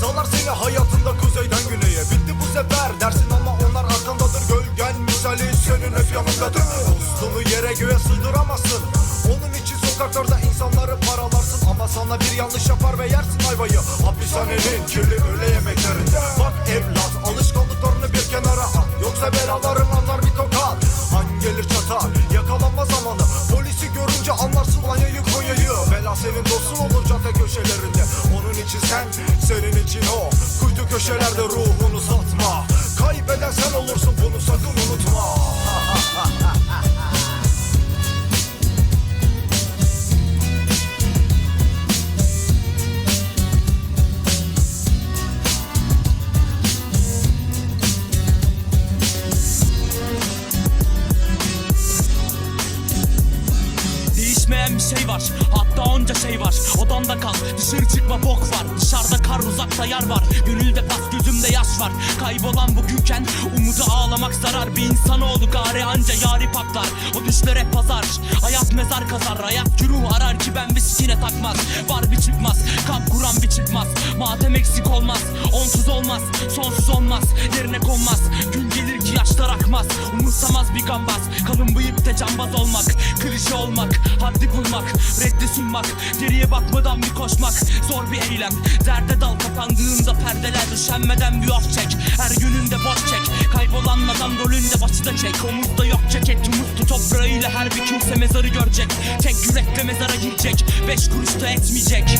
Salar seni hayatında kuzeyden güneye. Bitti bu sefer dersin ama onlar arkandadır. Gölgen misali senin hep yanındadır. Dostunu yere göğe sığdıramazsın. Onun için sokaklarda insanları paralarsın. Ama sana bir yanlış yapar ve yersin ayvayı. Hapishanenin kirli olur cadde köşelerinde. Onun için sen senin için o. Kuytu köşelerde ruhunu satma. Kaybeden sen olursun bunu sakın unutma. Değişmeyen bir şey var şey var. Odanda kal. Dışarı çıkma bok var. Dışarıda kar uzakta yar var. Gönülde pas gözümde yaş var. Kaybolan bugünken umudu ağlamak zarar. Bir insanoğlu gari anca yari paklar O düşler hep pazar. Hayat mezar kazar. Hayat güruh arar ki ben viskine takmaz. Var bir çıkmaz. Kalp kuran bir çıkmaz. Matem eksik olmaz. Onsuz olmaz. Sonsuz olmaz. Yerine konmaz. Gün gelir ki yaşlar akmaz. Umursamaz bir gambaz. Kalın bıyıkta cambaz olmak Klişe olmak Haddi bulmak Reddi sunmak Geriye bakmadan bir koşmak Zor bir eylem. Derde dal kapandığında perdeler Üşenmeden bir of çek. Her gününde boş çek Kaybolan adam rolünde başı da çek. Omuzda yok ceket Umutlu toprağıyla her bir kimse mezarı görecek. Tek yürekle mezara girecek Beş kuruş da etmeyecek